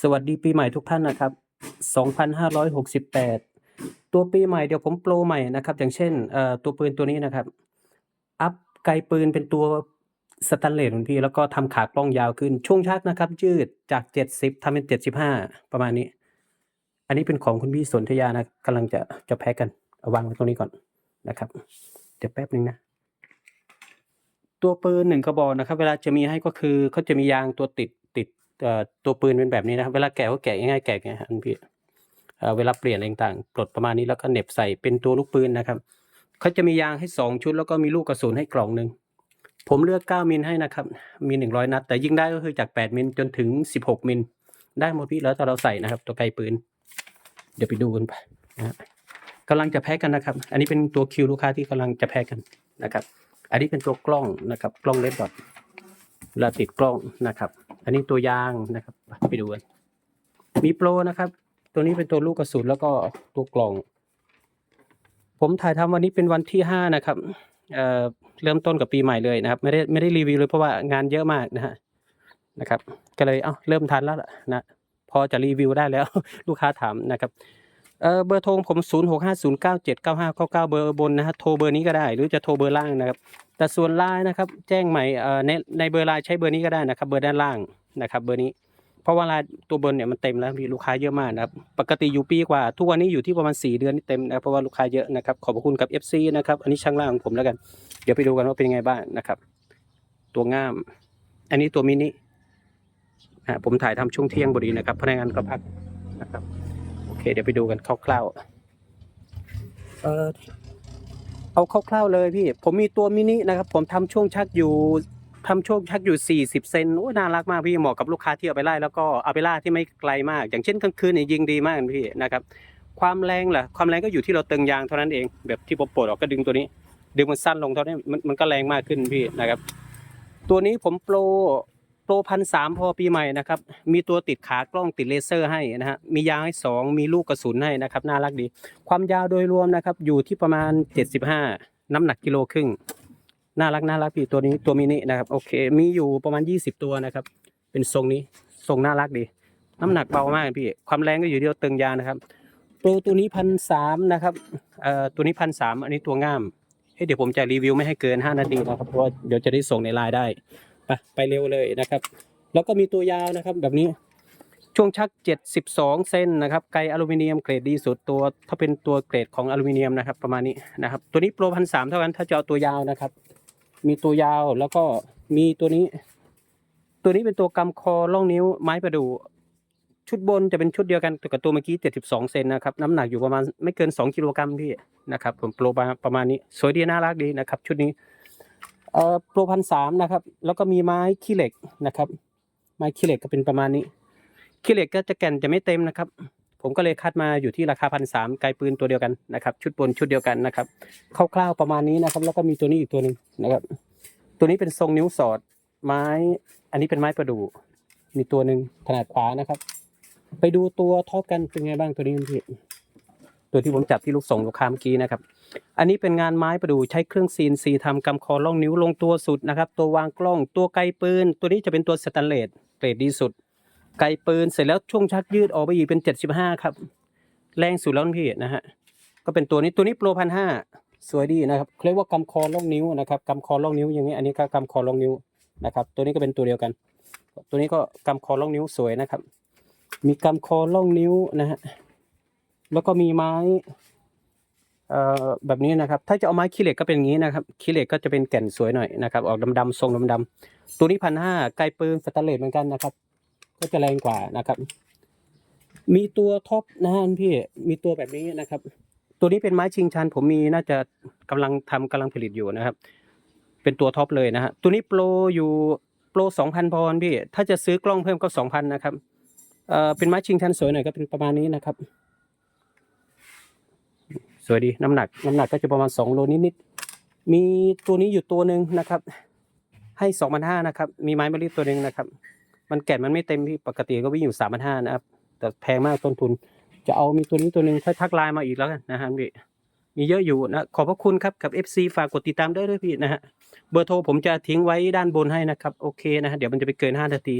สวัสดีปีใหม่ทุกท่านนะครับ 2568 ตัวปีใหม่เดี๋ยวผมโปรใหม่นะครับ อย่างเช่นตัวปืนตัวนี้นะครับ อัพไกลปืนเป็นตัวสแตนเลสคุณพี่แล้วก็ทำขากล้องยาวขึ้น ช่วงชักนะครับ ยืดจาก 70ทำเป็น 75 ประมาณนี้ อันนี้เป็นของคุณพี่สนธยานะกำลังจะจะแพ็กกันเอาวางไว้ตรงนี้ก่อนนะครับ เดี๋ยวแป๊บนึงนะ ตัวปืนหนึ่งกระบอกนะครับ เวลาจะมีให้ก็คือเขาจะมียางตัวติดติด ตัวปืนเป็นแบบนี้นะครับ เวลาแกะก็แกะง่ายๆแกะไงฮะคุณพี่เวลาเปลี่ยนอะไรต่างๆกดประมาณนี้แล้วก็เหน็บใส่เป็นตัวลูกปืนนะครับเขาจะมียางให้สองชุด แล้วก็มีลูกกระสุนให้กล่องหนึ่งผมเลือก 9 มิลให้นะครับ มี 100 นัด แต่ยิงได้ก็คือจาก 8 มิลจนถึง 16 มิล ได้หมดพี่แล้วแต่เราใส่นะครับ ตัวไกลปืน เดี๋ยวไปดูกันไปนะกำลังจะแพ็กกันนะครับ อันนี้เป็นตัวคิวลูกค้าที่กำลังจะแพ็กกันนะครับ อันนี้เป็นตัวกล้องนะครับ กล้องเลดดอทเวลาติดกล้องนะครับ อันนี้ตัวยางนะครับ ไปดูกันมีโปรนะครับ ตัวนี้เป็นตัวลูกกระสุนแล้วก็ตัวกล่อง ผมถ่ายทำวันนี้เป็นวันที่ห้านะครับเอ่อเริ่มต้นกับปีใหม่เลยนะครับ ไม่ได้ไม่ได้รีวิวเลยเพราะว่างานเยอะมากนะฮะนะครับ ก็เลยเอ้าเริ่มทันแล้วนะพอจะรีวิวได้แล้ว ลูกค้าถามนะครับเออเบอร์โทรผม 0 6 5 0 9 7 9 5 9 9 เบอร์บนนะฮะโทรเบอร์นี้ก็ได้ หรือจะโทรเบอร์ล่างนะครับ แต่ส่วนไลน์นะครับ แจ้งใหม่ในในเบอร์ไลน์ใช้เบอร์นี้ก็ได้นะครับ เบอร์ด้านล่างนะครับ เบอร์นี้ เพราะว่าไลน์ตัวบนเนี่ยมันเต็มแล้วมีลูกค้าเยอะมากนะครับ ปกติอยู่ปีกว่า ทุกวันนี้อยู่ที่ประมาณ 4 เดือนนี่เต็มนะครับเพราะว่าลูกค้าเยอะนะครับ ขอบคุณกับ FC นะครับ อันนี้ช่างล่างของผมแล้วกัน เดี๋ยวไปดูกันว่าเป็นยังไงบ้างนะครับ ตัวง่าม อันนี้ตัวมินิอะผมถ่ายทำช่วงเที่ยงพอดีนะครับพนักงานก็พักนะครับ โอเค เดี๋ยวไปดูกันคร่าวๆเออ เอาคร่าวๆเลยพี่ ผมมีตัวมินินะครับ ผมทำช่วงชักอยู่ทำช่วงชักอยู่ 40 เซนโอ้น่ารักมากพี่เหมาะกับลูกค้าที่เอาไปไล่แล้วก็เอาไปล่าที่ไม่ไกลมาก อย่างเช่นกลางคืนเนี่ยยิงดีมากพี่นะครับ ความแรงล่ะความแรงก็อยู่ที่เราตึงยางเท่านั้นเอง แบบที่ผมปลดออกก็ดึงตัวนี้ ดึงมันสั้นลงเท่านี้มันมันก็แรงมากขึ้นพี่นะครับ ตัวนี้ผมโปร โปรพันสามพอปีใหม่นะครับ มีตัวติดขากล้องติดเลเซอร์ให้นะฮะ มียางให้สองมีลูกกระสุนให้นะครับ น่ารักดี ความยาวโดยรวมนะครับ อยู่ที่ประมาณ 75 น้ำหนักกิโลครึ่ง น่ารักน่ารักพี่ตัวนี้ตัวมินินะครับ โอเค มีอยู่ประมาณ 20 ตัวนะครับ เป็นทรงนี้ ทรงน่ารักดี น้ำหนักเบามากพี่ ความแรงก็อยู่ที่เตึงยางนะครับ โปรตัวนี้พันสามนะครับ เอ่อ ตัวนี้พันสามอันนี้ตัวง่ามเฮ้ยเดี๋ยวผมจะรีวิวไม่ให้เกิน 5 นาทีนะครับ เพราะเดี๋ยวจะได้ส่งในไลน์ได้ ไปไปเร็วเลยนะครับ แล้วก็มีตัวยาวนะครับแบบนี้ช่วงชัก 72 เส้นนะครับ ไกลอลูมิเนียมเกรดดีสุดตัว ถ้าเป็นตัวเกรดของอลูมิเนียมนะครับ ประมาณนี้นะครับ ตัวนี้โปรพันสามเท่ากันถ้าจะเอาตัวยาวนะครับ มีตัวยาวแล้วก็มีตัวนี้ ตัวนี้เป็นตัวกำคอล่องนิ้วไม้ประดู่ชุดบนจะเป็นชุดเดียวกันกับตัวเมื่อกี้ 72 เซนนะครับ น้ำหนักอยู่ประมาณไม่เกิน 2 กิโลกรัมพี่นะครับ ผมโปรประมาณนี้ สวยดีน่ารักดีนะครับ ชุดนี้ เอ่อโปรพันสามนะครับ แล้วก็มีไม้ขี้เหล็กนะครับ ไม้ขี้เหล็กก็เป็นประมาณนี้ขี้เหล็กก็จะแก่นจะไม่เต็มนะครับ ผมก็เลยคัดมาอยู่ที่ราคาพันสามไกลปืนตัวเดียวกันนะครับ ชุดบนชุดเดียวกันนะครับคร่าวๆประมาณนี้นะครับ แล้วก็มีตัวนี้อีกตัวหนึ่งนะครับ ตัวนี้เป็นทรงนิ้วสอดไม้ อันนี้เป็นไม้ประดู่มีตัวหนึ่งขนาดขวานะครับ ไปดูตัวท็อปกันเป็นไงบ้างตัวนี้พี่ ตัวที่ผมจับที่ลูกส่งลูกค้าเมื่อกี้นะครับ อันนี้เป็นงานไม้ประดู่ใช้เครื่องซีนซีทำกำคอล่องนิ้วลงตัวสุดนะครับ ตัววางกล้องตัวไกลปืน ตัวนี้จะเป็นตัวสแตนเลสเกรดดีสุด ไกลปืนเสร็จแล้วช่วงชักยืดออกไปอีกเป็นเจ็ดสิบห้าครับ แรงสุดแล้วพี่นะฮะก็เป็นตัวนี้ตัวนี้โปรพันห้าสวยดีนะครับเขาเรียกว่ากำคอล่องนิ้วนะครับกำคอล่องนิ้วอย่างนี้อันนี้ก็กำคอล่องนิ้วนะครับ ตัวนี้ก็เป็นตัวเดียวกัน ตัวนี้ก็กำคอล่องนิ้วสวยนะครับ มีกำคอล่องนิ้วนะฮะ แล้วก็มีไม้เอ่อแบบนี้นะครับ ถ้าจะเอาไม้ขี้เหล็กก็เป็นอย่างนี้นะครับขี้เหล็กก็จะเป็นแก่นสวยหน่อยนะครับ ออกดำๆทรงดำๆตัวนี้พันห้าไกลปืนสแตนเลสเหมือนกันนะครับ ก็จะแรงกว่านะครับ มีตัวท็อปนะฮะพี่มีตัวแบบนี้นะครับ ตัวนี้เป็นไม้ชิงชัน ผมมีน่าจะกำลังทำกำลังผลิตอยู่นะครับ เป็นตัวท็อปเลยนะฮะตัวนี้โปรอยู่โปรสองพันพอนพี่ถ้าจะซื้อกล้องเพิ่มก็สองพันนะครับเอ่อเป็นไม้ชิงชันสวยหน่อยก็เป็นประมาณนี้นะครับ สวยดีน้ำหนักน้ำหนักก็จะประมาณสองโลนิดๆมีตัวนี้อยู่ตัวหนึ่งนะครับ ให้สองพันห้านะครับ มีไม้มะลิตัวหนึ่งนะครับ มันแก่นมันไม่เต็มพี่ปกติก็วิ่งอยู่สามพันห้านะครับ แต่แพงมากต้นทุน จะเอามีตัวนี้ตัวหนึ่งค่อยทักไลน์มาอีกแล้วกันนะฮะพี่มีเยอะอยู่นะขอบพระคุณครับกับ FC ฝากกดติดตามได้ด้วยพี่นะฮะเบอร์โทรผมจะทิ้งไว้ด้านบนให้นะครับ โอเคนะฮะเดี๋ยวมันจะไปเกินห้านาที